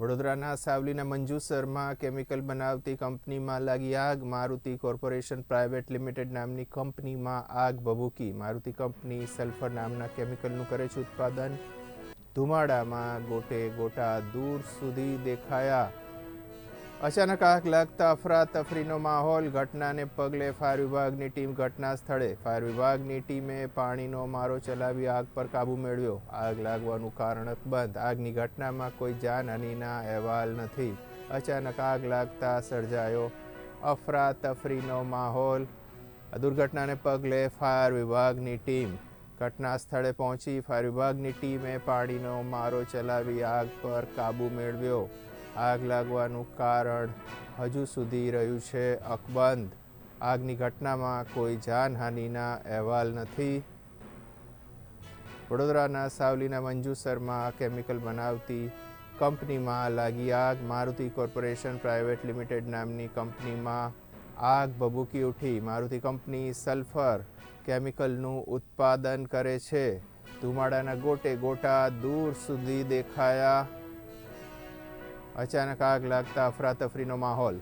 વડોદરાના સાવલીના મંજુસરમાં કેમિકલ બનાવતી કંપનીમાં લાગી આગ. મારુતિ કોર્પોરેશન પ્રાઇવેટ લિમિટેડ નામની કંપનીમાં આગ ભભૂકી. મારુતિ કંપની સલ્ફર નામના કેમિકલનું કરે છે ઉત્પાદન. ધુમાડામાં ગોટે ગોટા દૂર સુધી દેખાયા. અચાનક આગ લાગતા અફરાતફરીનો માહોલ, ઘટનાને પગલે ફાયર વિભાગની ટીમ ઘટના સ્થળે. ફાયર વિભાગની ટીમે પાણીનો મારો ચલાવી આગ પર કાબૂ મેળવ્યો. આગ લાગવાનું કારણ અકબંધ આગની ઘટનામાં કોઈ જાનહાનિના અહેવાલ નથી. અચાનક આગ લાગતા સર્જાયો અફરાતફરીનો માહોલ. દુર્ઘટનાને પગલે ફાયર વિભાગની ટીમ ઘટના સ્થળે પહોંચી. ફાયર વિભાગની ટીમે પાણીનો મારો ચલાવી આગ પર કાબૂ મેળવ્યો. આગ લાગવાનું કારણ હજુ સુધી રહ્યું છે અકબંધ. આગની ઘટનામાં કોઈ જાનહાનિના અહેવાલ નથી. વડોદરાના સાવલીના મંજુસરમાં કેમિકલ બનાવતી કંપનીમાં લાગી આગ. મારુતિ કોર્પોરેશન પ્રાઇવેટ લિમિટેડ નામની કંપનીમાં આગ ભભૂકી ઉઠી. મારુતિ કંપની સલ્ફર કેમિકલનું ઉત્પાદન કરે છે. ધુમાડાના ગોટે ગોટા દૂર સુધી દેખાયા. અચાનક આગ લાગતા અફરાતફરીનો માહોલ.